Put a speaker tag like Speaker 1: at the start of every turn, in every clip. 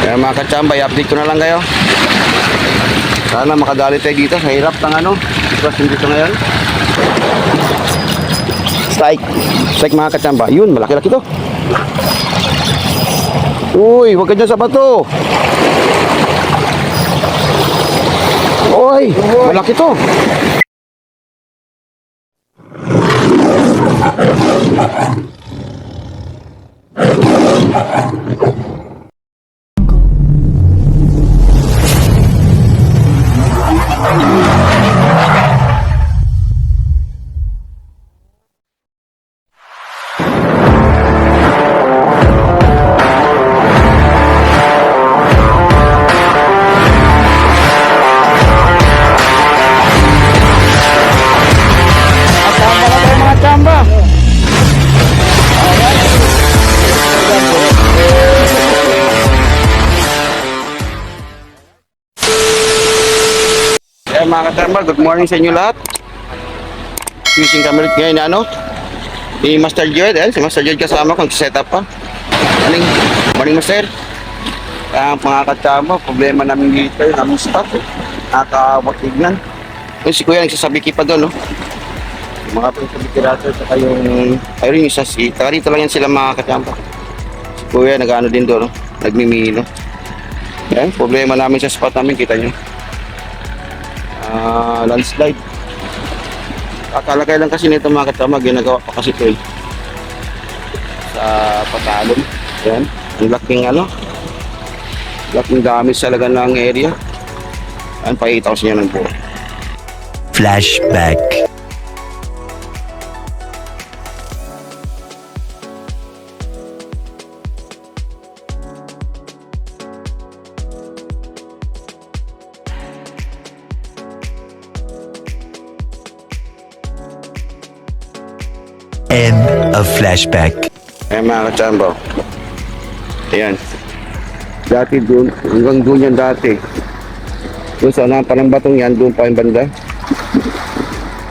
Speaker 1: Kaya mga kachamba, i-update ko na lang kayo. Sana makadali tayo dito sa hirap ng ano. Sitwasyon dito ngayon. Strike. Strike mga kachamba. Yun, malaki-laki to. Uy, huwag ka sa bato. Uy, malaki to. Kasama mga kachamba, good morning sa inyo lahat. Kami ulit ngayon ano. Ni Master Jed, eh, si Master Jed kasama ko, set up pa. Morning, morning Master. Kaya mga kachamba, problema namin dito, yung aming stock. Eh. Nakakawatignan. Yung si Kuya nagsasabi pa doon, no? Mga pagkabitirato at yung ayun yung isa si taga dito lang yan sila mga kachamba si kuya nag-ano din doon no? nagmimino yan problema namin sa spot namin kita nyo Ah, landslide. Akalagay lang kasi nito mga kachamba ginagawa pa kasi ito eh. Sa patalon yan. Ang laking ano laking damage talaga ng area. Yan pakikita ko sa inyo ng buo.
Speaker 2: Flashback. Of flashback.
Speaker 1: Ayan mga kachambo. Ayan. Dati doon, hanggang doon yan dati. Doon sa unahan ng batong yan, doon pa yung banda.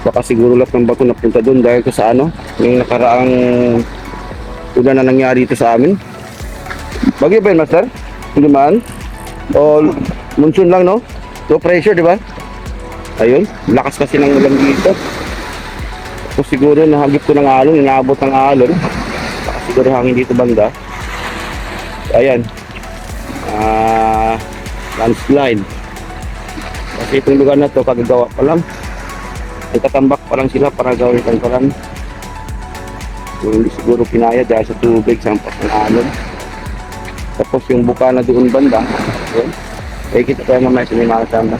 Speaker 1: Baka siguro lahat ng bato napunta doon dahil sa ano, yung nakaraang ulan na nangyari dito sa amin. Bagyo ba yun, Master? Man? O monsoon lang, no? Low pressure, di ba? Ayun, lakas kasi ng ulan dito. Tapos siguro nahagip ko ng alon, inaabot ng alon. Baka siguro hangin dito banda. Ayan. Ah, landslide. Kasi itong lugar na to kagagawa pa lang. Ay tatambak pa lang sila para gawin tangkalan. So, hindi siguro pinaya dahil sa tubig, sampas ng alon. Tapos yung buka na doon banda. Ayan. Eh, kita tayo mamaya sa mga tanda.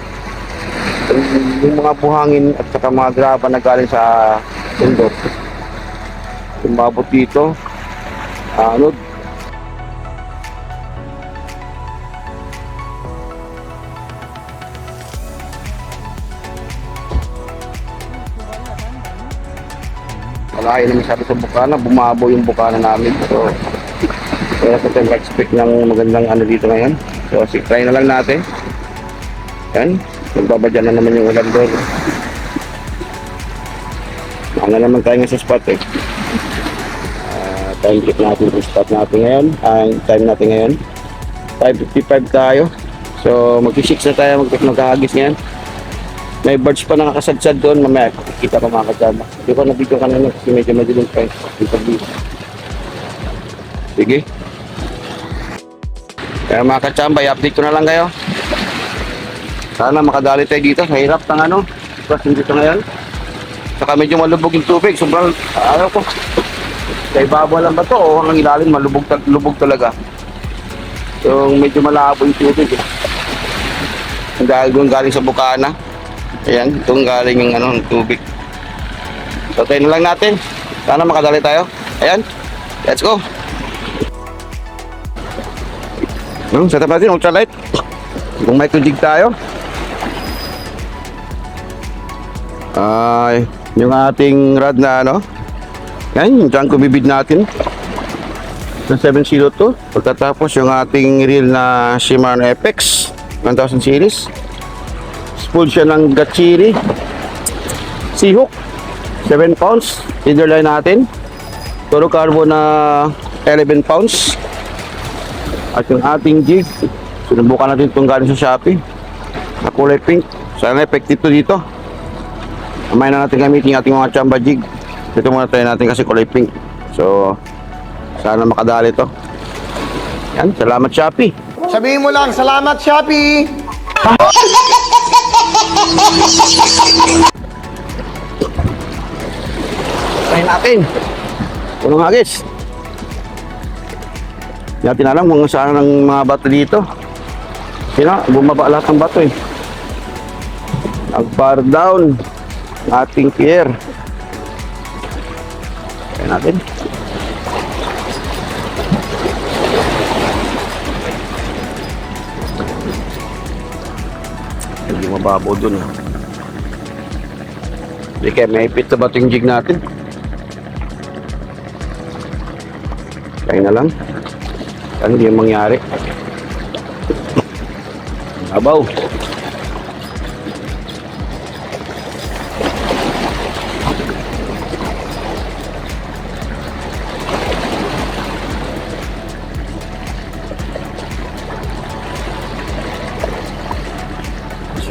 Speaker 1: Yung mga buhangin at saka mga graba na galing sa bundok. Tumabot dito. Ah, ano, Malayo na masyado sa bukana, bumabo yung bukana namin. So, kaya ko tayo expect ng magandang ano dito ngayon. So, si try na lang natin. Yan, magbabadyan na naman yung ulan doon. Ano naman tayo nga sa spot eh. Ah, time check natin yung spot natin ngayon. Ang time natin ngayon. 5.55 tayo. So, mag-6 na tayo mag magkahagis ngayon. May birds pa nakakasadsad doon. Mamaya, kita ko mga kasama. Hindi ko na-video kanina kasi medyo madilim pa eh. Sige. Kaya mga kachamba, i-update ko na lang kayo. Sana makadali tayo dito sa hirap ng ano. Kasi dito ngayon. Saka medyo malubog yung tubig. Sobrang, ano ko. Sa ibabaw lang ba to o hanggang ilalim malubog lubog talaga. So medyo malabo yung tubig eh. Dahil galing sa bukana. Ayan, doon galing yung ano, tubig. So tayo na lang natin. Sana makadali tayo. Ayan. Let's go. No, set up natin ultralight. Kung micro jig tayo. Ay, yung ating rod na ano. Yan, yung dyan kumibid natin. Sa 702. Pagkatapos yung ating reel na Shimano Apex 1000 series. Spool siya ng Gachiri. Seahook. 7 pounds. Leader line natin. Toro Carbo na 11 pounds. At yung ating jig, sinubukan natin itong galing sa Shopee. Na kulay pink. Sana effective to dito. Mamaya na natin gamitin ating mga chamba jig. Ito muna tayo natin kasi kulay pink. So, sana makadali to. Yan, salamat Shopee.
Speaker 2: Sabihin mo lang, salamat Shopee!
Speaker 1: Try natin. Punong agis. Hindi natin alam kung saan ang mga bato dito. Sina, bumaba lahat ng bato eh. Nag-far down ating pier. Try natin. Hindi mababaw dun. ah. Hindi kaya may ipit na bato yung jig natin. Kaya na lang. Ano yung mangyari? Abaw.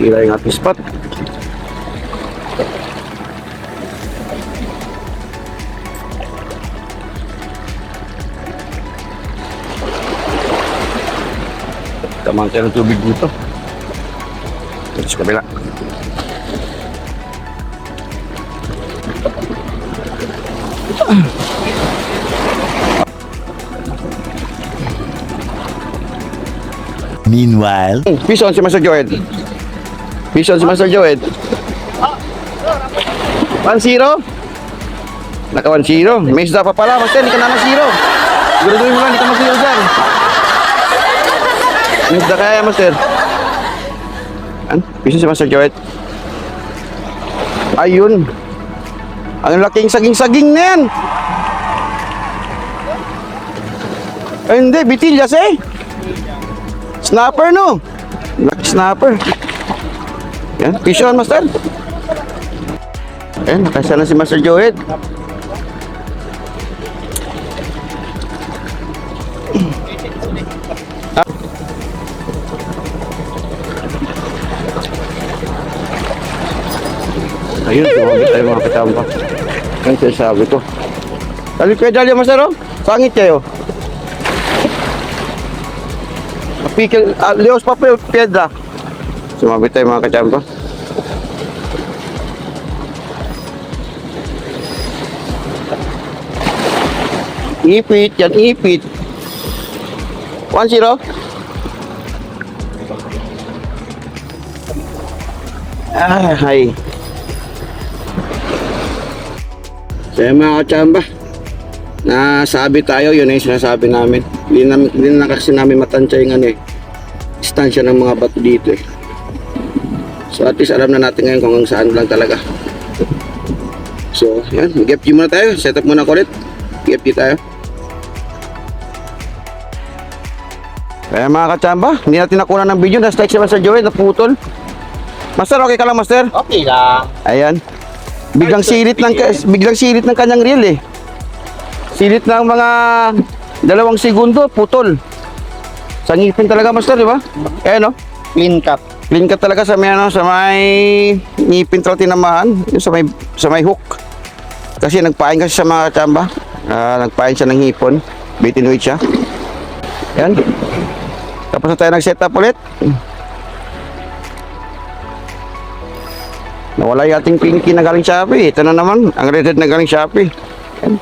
Speaker 1: Sira yung ating spot. Tamang tayo ng tubig dito. Dito sa kabila.
Speaker 3: Meanwhile,
Speaker 1: Pison si Master Joed. Pison si Master Joed. 1-0? Naka 1-0. May isda pa pala. Master, hindi ka na mag-0. Siguraduhin mo lang, hindi ka mag-0 dyan. May isda kaya, Master. An? Pison si Master Joed. Ayun. Ang laking saging-saging na yan. Ay, hindi. Bitillas eh. Snapper no. Lucky snapper. Yan, fish on master. Ayan, nakasya na si Master Joed. Ah. Ayun, sumabit tayo mga katamba. Yan sinasabi ko. Dali kayo, dali master oh. Sangit kayo. Pikil, uh, Leos papel, piedra. Sumabit tayo mga kachamba. Ipit, yan ipit. 1-0. Ah, hay. So yan mga kachamba, nasabi tayo, yun yung sinasabi namin. Hindi na, hindi na kasi namin matansya yung ano eh, distansya ng mga bato dito eh. So at least alam na natin ngayon kung saan lang talaga. So yan, mag-FG muna tayo, set up muna ko ulit. FG tayo. Kaya mga kachamba, hindi natin nakuha ng video, na-strike si Master Joey, naputol. Master, okay ka lang Master?
Speaker 2: Okay lang.
Speaker 1: Ayan. Biglang sirit ng biglang sirit ng kanyang reel eh. Sirit ng mga dalawang segundo, putol. Sa ngipin talaga, master, di ba? Ayan, no?
Speaker 2: Clean cut.
Speaker 1: Clean ka talaga sa may, ano, sa may ngipin talaga tinamahan. Sa may, sa may hook. Kasi nagpain kasi sa mga tsamba. Ah, nagpain siya ng hipon. Bitinoid siya. Ayan. Tapos na tayo nag-set up ulit. Nawala yung ating pinky na galing Shopee. Ito na naman, ang red na galing Shopee. Ayan.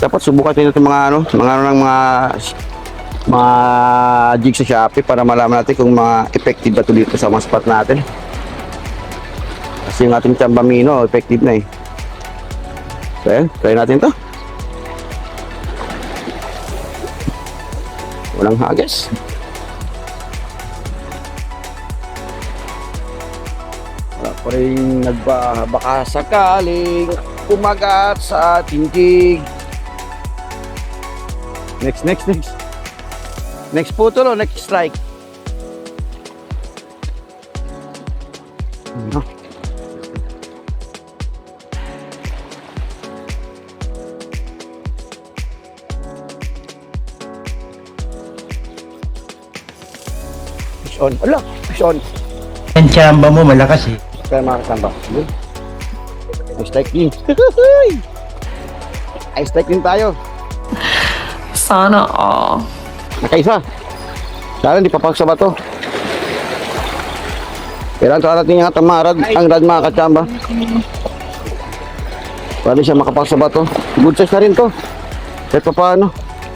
Speaker 1: Dapat subukan natin itong mga ano, mga ano ng mga mga jig sa Shopee para malaman natin kung mga effective ba ito dito sa mga spot natin. Kasi yung ating chambamino, effective na eh. So ayan, try natin to. Walang hagis. Wala pa rin nagba, baka sakaling kumagat sa ating jig. Next, next, next. Next putol o next strike? Ano? on. Ala, fish on.
Speaker 3: Ang tsamba mo malakas eh.
Speaker 1: Kaya mga kasamba. Yun. Ay, strike din. Ay, strike din tayo.
Speaker 4: Sana all.
Speaker 1: Nakaisa. Sana di papag sa bato. Kailangan sa ating nga tamarad, ang rad mga katsamba. Para siya makapak sa bato. Good size na rin to. Kahit pa paano.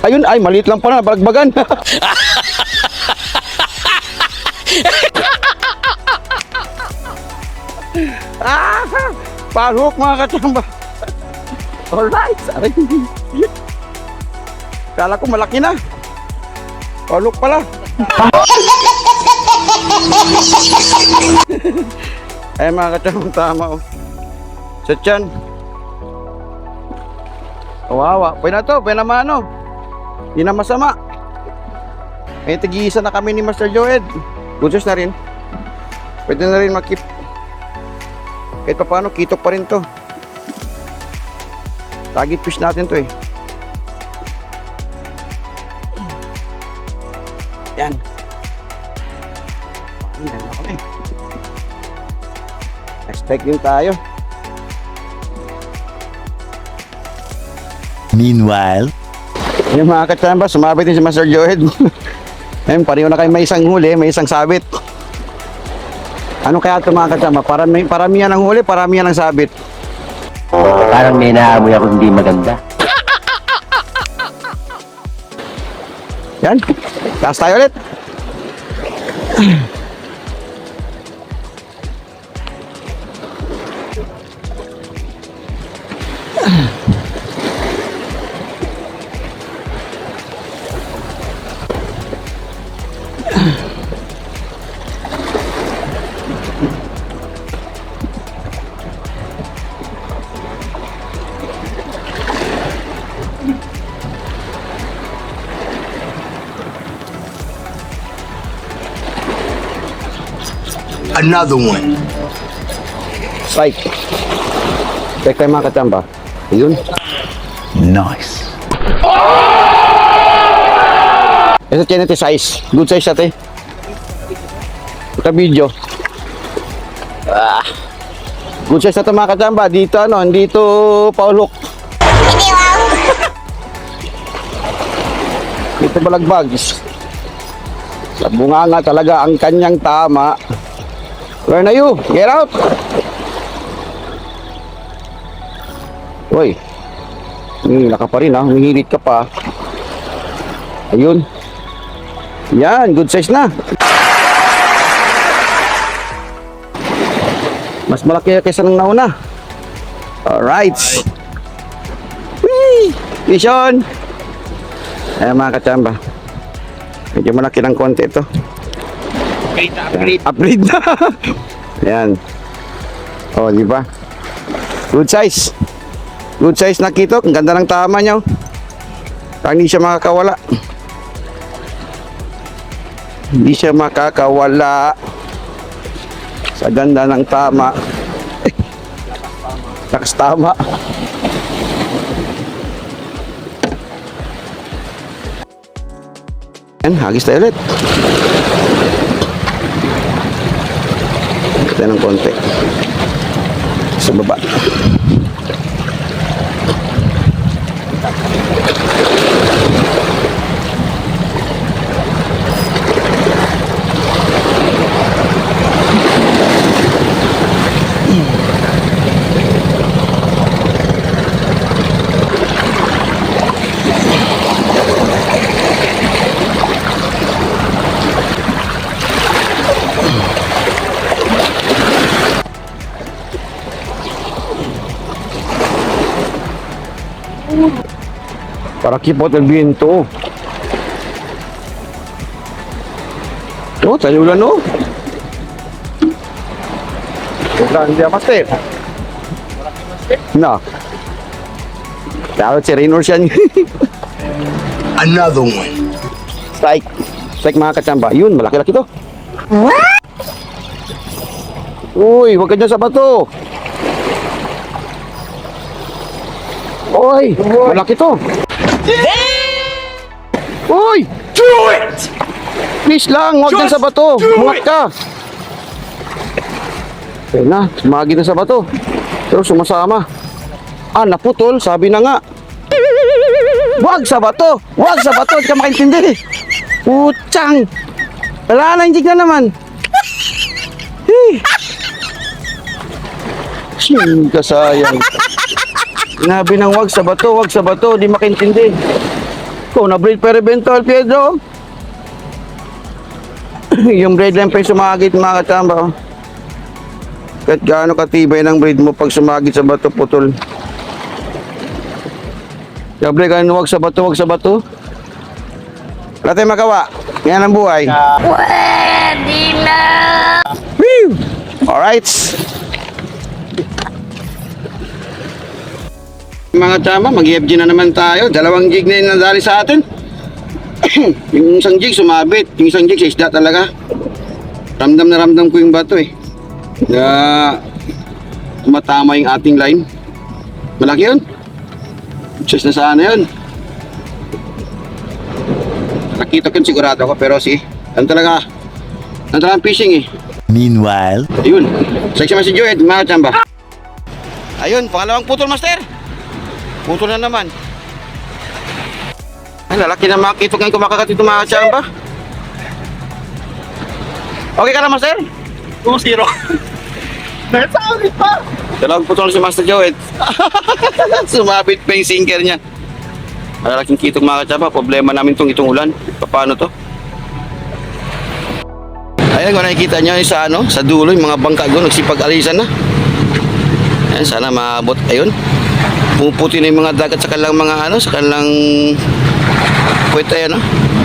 Speaker 1: Ayun, ay, maliit lang pala, balagbagan. ah, parhook mga katsamba. Alright, sorry. Kala ko malaki na. Parhook pala. Ay mga katsamba, tama oh. Sa tiyan. Kawawa. Pwede na to, pwede na mano. Hindi na masama. May tag-iisa na kami ni Master Joed. Good na rin. Pwede na rin makip. Kahit pa paano, kitok pa rin to. Target fish natin to eh. Din tayo.
Speaker 3: Meanwhile,
Speaker 1: Yung mga katsamba, sumabit din si Master Joed. Ayun, pareho na kayo may isang huli, may isang sabit. Ano kaya ito mga katsamba? Parami, paramihan ng huli, paramihan ng sabit.
Speaker 3: parang may naamoy ako hindi maganda.
Speaker 1: Yan. Taas tayo ulit.
Speaker 3: Another one.
Speaker 1: Strike. Strike tayo mga katsamba. Ayun.
Speaker 3: Nice.
Speaker 1: Ito tiyan natin size. Good size natin. Ito video. Ah. Good size na ito mga katsamba. Dito ano, dito paulok. Dito balagbag. Sa bunganga talaga ang kanyang tama. Where na you? Get out! Uy. Hmm, naka pa rin ha. Humihirit ka pa. Ayun. Yan, good size na. Mas malaki kaysa nung nauna. Alright. Whee! Vision! Ayan mga kachamba. Medyo malaki ng konti ito. Upgrade, upgrade. na. Ayan. Oh, di ba? Good size. Good size na kitok. Ang ganda ng tama niya. oh. Parang hindi siya makakawala. Hindi siya makakawala. Sa ganda ng tama. Takas tama. Yan, hagis tayo ulit. Kita ng konti. Sa baba. Para kipot el viento. Oh, tayo ulan oh. Grande a master. No. Dapat si Raynor siya.
Speaker 3: Another one.
Speaker 1: Strike. Strike mga katsamba. Yun, malaki-laki to. Uy, huwag ka dyan sa bato. Uy, malaki to. Uy! Do it! Please lang, huwag dyan sa bato. Umangat ka. Ayun na, sumagi na sa bato. Pero sumasama. Ah, naputol, sabi na nga. Huwag sa bato! Huwag sa bato! Hindi ka makaintindi. Putsang! Wala na, hindi na naman. Hey. Hmm, kasayang. Sinabi ng wag sa bato, wag sa bato, di makaintindi. Kung na-breed pa rin Tol Pedro. yung bread lang pa yung sumagit mga katamba. oh. Kahit gaano katibay ng breed mo pag sumagit sa bato, putol. Siyempre, ganun wag sa bato, wag sa bato. Wala tayong magawa. Yan ang buhay. Pwede na! Woo! Alright. Mga tama, mag-FG na naman tayo. Dalawang gig na yung nadali sa atin. yung isang jig sumabit, yung isang jig sa isda talaga. Ramdam na ramdam ko yung bato eh. Na tumatama yung ating line. Malaki yun. Just na sana yun. Nakita ko yun, sigurado ko pero si ano talaga ano talaga ang fishing eh.
Speaker 3: Meanwhile,
Speaker 1: Ayun. Seksi si Joed, mga chamba. Ayun, pangalawang putol master. Putol na naman. Ay, lalaki na makakita ngayon kumakakat ito mga chamba. Okay ka na master?
Speaker 2: 2-0. Nasabi pa!
Speaker 1: Dalawang putol si Master Joed. Sumabit pa yung sinker niya. Malalaking kitong mga kachaba. Problema namin tong itong ulan. Paano to? Ayan, kung nakikita nyo sa ano, sa dulo, yung mga bangka doon, nagsipag-alisan na. Ayan, sana maabot. Ayun. Pumuputi na yung mga dagat sa kanilang mga ano, sa kanilang puwet ayan, no?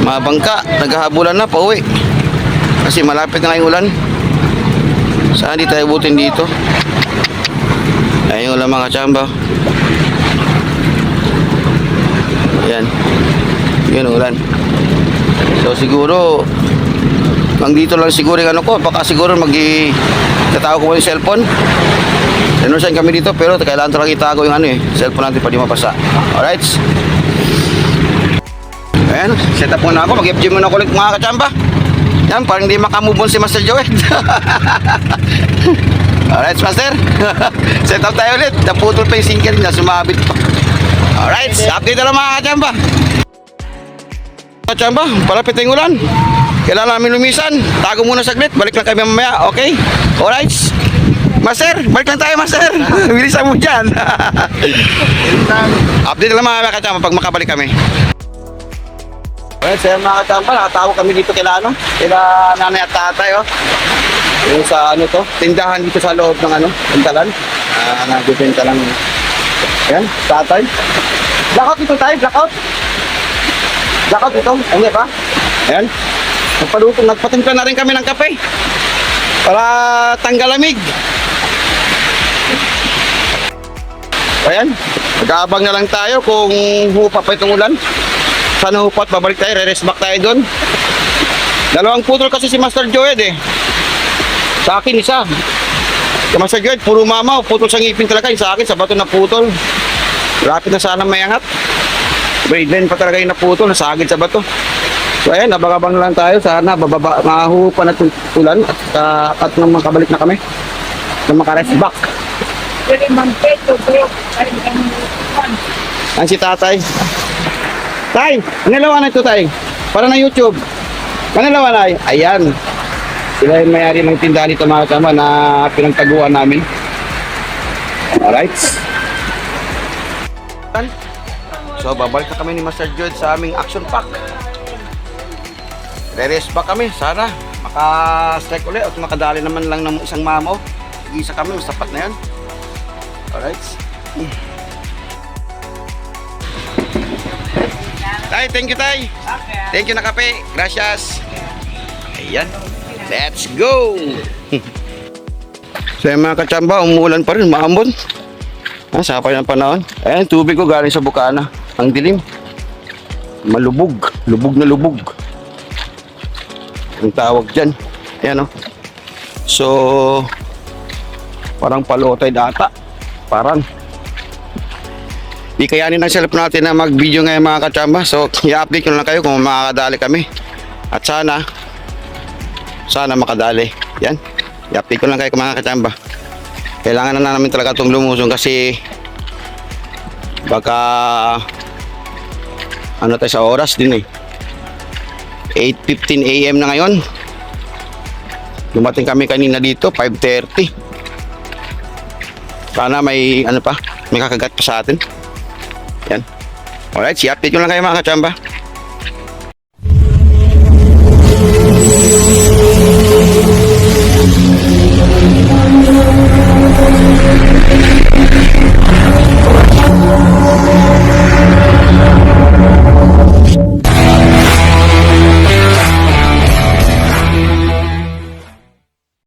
Speaker 1: Mga bangka, naghahabulan na, pauwi. Kasi malapit na ngayong ulan. Sana di tayo butin dito. Ayun lang mga chamba. Yan. Ang ulan. So siguro Hanggang dito lang siguro yung ano ko, baka siguro mag tatago ko yung cellphone. Renusan kami dito pero kailangan talaga itago yung ano eh, cellphone natin pa di mapasa. Alright. Ayan, set up muna ako, mag-FG muna ako ulit mga kachamba. Yan, parang hindi makamove on si Master Joel. Alright, Master. set up tayo ulit. Naputol pa yung sinker niya, sumabit pa. Alright, update na lang mga kachamba. Kachamba, palapit na yung ulan. Kailangan namin lumisan. Tago muna saglit. Balik lang kami mamaya. Okay? Alright. Master, balik lang tayo, Master. Bilisan mo dyan. Update lang mga kachamba pag makabalik kami. Alright, sir mga kachamba, nakatawo kami dito kila ano, kila nanay at tatay, oh. Yung sa ano to, tindahan dito sa loob ng ano, tindalan. Ah, nagbibenta lang. Ayan, tatay. Blackout ito tayo, blackout. Blackout ito, hindi ba? Ayan. Nagpaluto, nagpatimpla na rin kami ng kape. Para tanggal Ayan, nag-aabang na lang tayo kung hupa pa itong ulan. Sana hupa at babalik tayo, re-rest back tayo doon. Dalawang putol kasi si Master Joed eh. Sa akin isa. Si Master Joed, puro mamaw, putol sa ngipin talaga. Yung sa akin, sa bato na putol. Rapid na sana mayangat. Braidline pa talaga yung naputol, nasagid sa bato. So ayan, abang-abang lang tayo. Sana bababa, mahupa na ulan at, uh, at nang makabalik na kami. Na makarest back. Ang si tatay. Tay, pangalawa na ito tay. Para na YouTube. Pangalawa na. Ayan. Sila yung mayari ng tindahan nito mga kama na pinagtaguan namin. Alright. So, babalik na kami ni Master Jude sa aming action pack. Re-rest pa kami. Sana maka-strike ulit at makadali naman lang ng isang mamaw. Isa kami, mas sapat na yan. Alright. Tay, thank you, Tay. Thank you na kape. Gracias. Ayan. Let's go. so, yung mga kachamba, umuulan pa rin, maambon. Ah, sapay ng panahon. Ayan, tubig ko galing sa bukana. Ang dilim. Malubog. Lubog na lubog. Ang tawag dyan. Ayan, oh. So, parang palotay data. Parang. Di kayanin ng cellphone natin na mag-video ngayon mga kachamba. So, i-update ko lang kayo kung makakadali kami. At sana, sana makadali. Yan. I-update ko lang kayo mga kachamba. Kailangan na namin talaga itong lumusong kasi baka ano tayo sa oras din eh. 8.15 a.m. na ngayon. Dumating kami kanina dito, 5.30. Sana may ano pa, may kakagat pa sa atin. Yan. Alright, si update ko lang kayo mga kachamba.